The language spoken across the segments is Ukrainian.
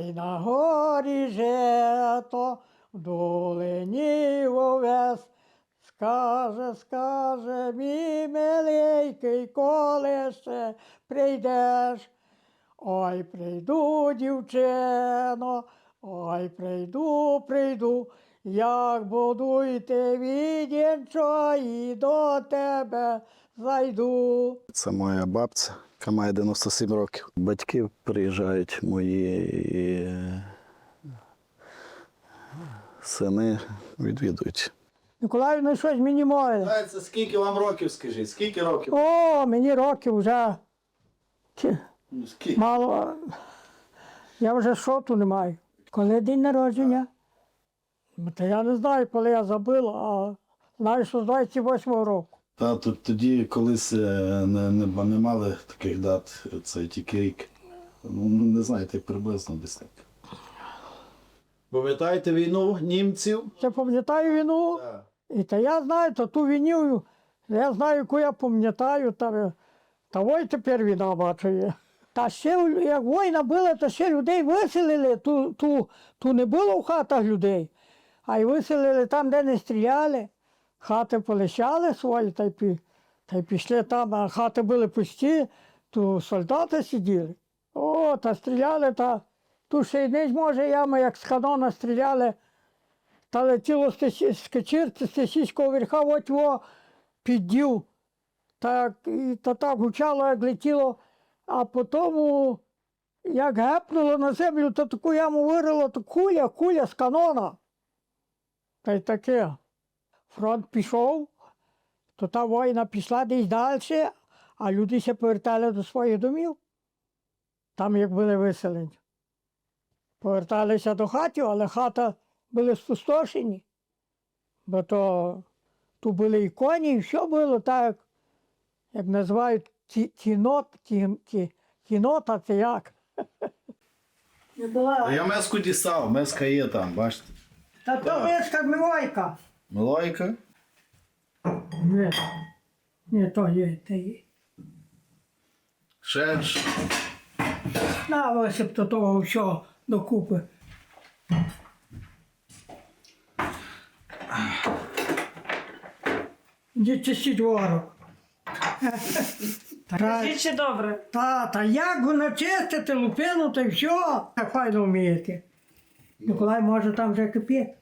Ой на горі жето, в долині овес. Скаже, скаже, мій миленький, коли ще прийдеш. Ой, прийду, дівчино, ой, прийду, прийду, як буду йти відінчо і до тебе зайду. Це моя бабця, яка має 97 років. Батьки приїжджають мої і е, сини відвідують. Миколаївна щось мені мовили. Це скільки вам років, скажіть? Скільки років? О, мені років вже чи, Ну, скільки? мало. Я вже шоту не маю. Коли день народження? Ну, Та я не знаю, коли я забила, а знаю, що з 28-го року. Та тут тоді колись е, не, не, не мали таких дат, це тільки рік. Ну, не знаєте, приблизно десь так. Пам'ятаєте війну німців? Ще пам'ятаю війну. Так. І та я знаю, то ту війну, я знаю, яку я пам'ятаю, та, та ой тепер війна бачу є. Та ще як війна була, то ще людей виселили, ту, ту, ту не було в хатах людей, а й виселили там, де не стріляли. Хати полишали свої, та й, пі, та й пішли там, а хати були пусті, то солдати сиділи. О, та стріляли, та ту ще й не може яма, як з канона стріляли. Та летіло з Кечірці, з Тесійського верха, от його піддів. Так, і та так гучало, як летіло. А потім, як гепнуло на землю, то таку яму вирило, то куля, куля з канона. Та й таке. Фронт пішов, то та війна пішла десь далі, а люди ще повертали до своїх домів. Там як були виселені. Поверталися до хатів, але хата були спустошені. Бо то тут були і коні, і все було так, як називають ті- тінот, ті, ті, тінота, це як. А я меску дістав, меска є там, бачите. Та то вишка мивайка. Милойка. Ні, ні, то є, те є. Ще ж. На висип до того всього докупи. Дід чистіть ворог. Та, Скажіть, чи добре? та, та як воно чистити лупину, та й все. Так файно вмієте. Миколай може там вже кипіти.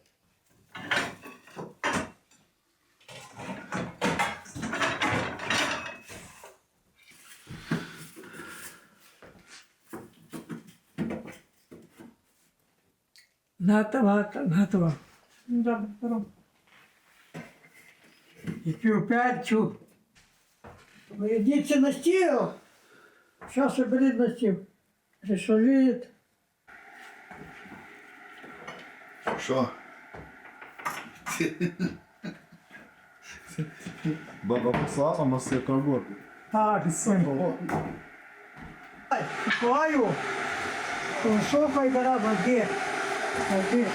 Нато, нато, нато. Добре, беру. І пів перцю. Йдіться на стіл. Зараз беріть на стіл. Рисовід. Що? Баба послала нас як роботу. Так, символ. Миколаю, висока й гора води. Води.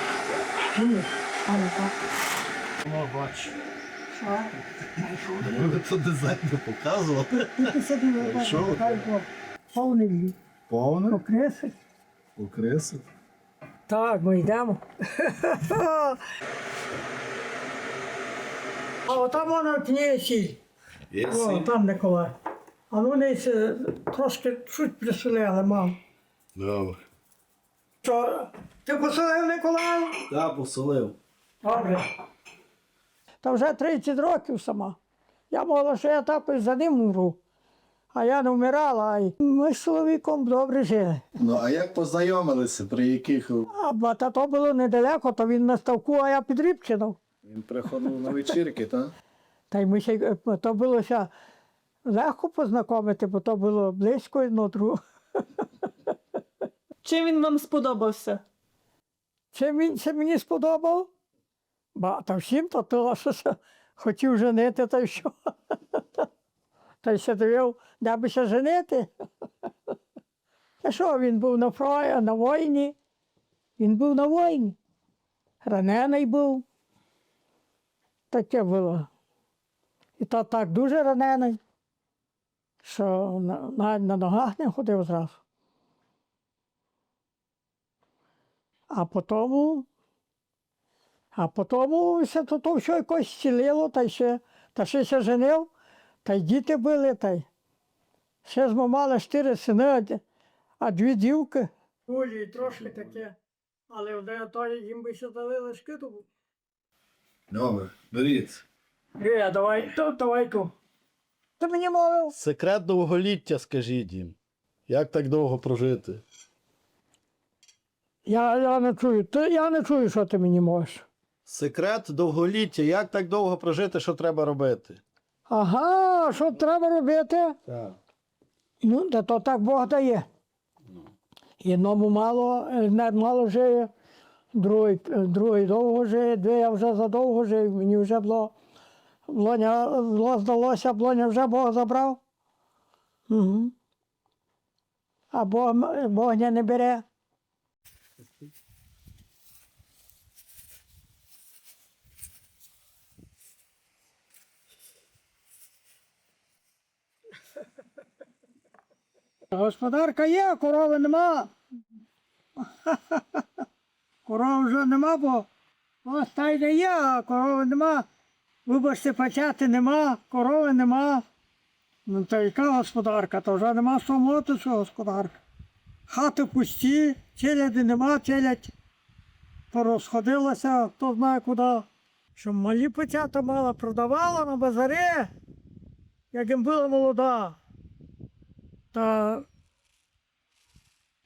Ні, а не так. О, бач. Що? Ви то дизайн не показували. Ти собі Що? вибачай, повний Повне? покреси. Укреси. Так, ми йдемо. А отам вона в. Є О, сіль. там Николай. А вони трошки чуть присолили, мам. Добре. Що, ти посолив Николаю? Та посолив. Добре. Та вже 30 років сама. Я могла, що я так і за ним умру. А я не вмирала, і ми з чоловіком добре жили. Ну, а як познайомилися, при яких А та то було недалеко, то він на ставку, а я під Рібчином. він приходив на вечірки, так? Та й ми ще е, то булося легко познайомити, бо то було близько одно другого. Чим він вам сподобався? Чим він це мені сподобав? Ба, та всім то то, що хотів женити, та й що. Та й ще дивив, де би ще женити. А що, він був на фронті, на війні. Він був на війні. Ранений був. Таке було. І то так дуже ранений, що навіть на ногах не ходив зразу. А потім, а потім все то, то все якось зцілило, та й ще, та ще се женив, та й діти були, та й ще з мали чотири сини, а дві дівки. Улі трошки таке, але вже то їм би ще дали лишки, Добре, беріть. Е, давай, то, давай ту. Ти мені мовив? Секрет довголіття, скажіть їм. Як так довго прожити? Я, я не чую, ти, я не чую, що ти мені можеш. Секрет довголіття, як так довго прожити, що треба робити? Ага, що треба робити? Так. Ну, та то так Бог дає. Одному мало, е, не мало жиє, другий, е, другий довго жиє, дві я вже задовго жив, мені вже було, блоня, було здалося, блоня вже Бог забрав. Угу. А Бог, Бог не бере. Господарка є, а корови нема. Коров вже нема, бо ось стайня є, а корови нема. Вибачте, почати нема, корови нема. Ну то яка господарка, то вже нема що мовити, що господарка. Хати пусті, челяди нема, челядь порозходилася, хто знає куди. Що малі почата мала, продавала на базарі, як їм була молода. Та,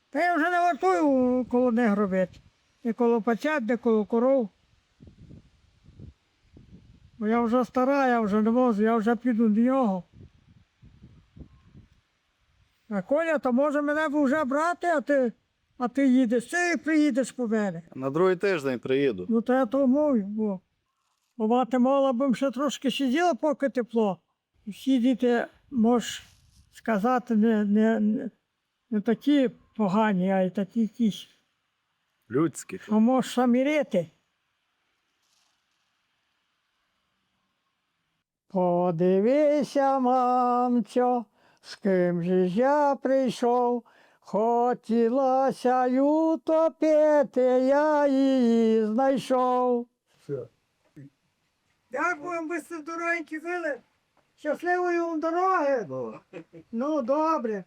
та я вже не вартую коло них робити. І коло пачат, де коло коров. Бо я вже стара, я вже не можу, я вже піду до нього. А Коля, то може мене вже брати, а ти, а ти їдеш, ти приїдеш по мене. На другий тиждень приїду. Ну, то я то мовлю, бо, бо мати мала б ще трошки сиділа, поки тепло. Всі можеш сказати, не, не, не, такі погані, а й такі якісь, Людські. що можеш самірити. Подивися, мамцю, з ким же ж я прийшов, хотілося й утопити, я її знайшов. Дякуємо, ви здоровенькі вили. Щасливої вам дороги. Ну, добре.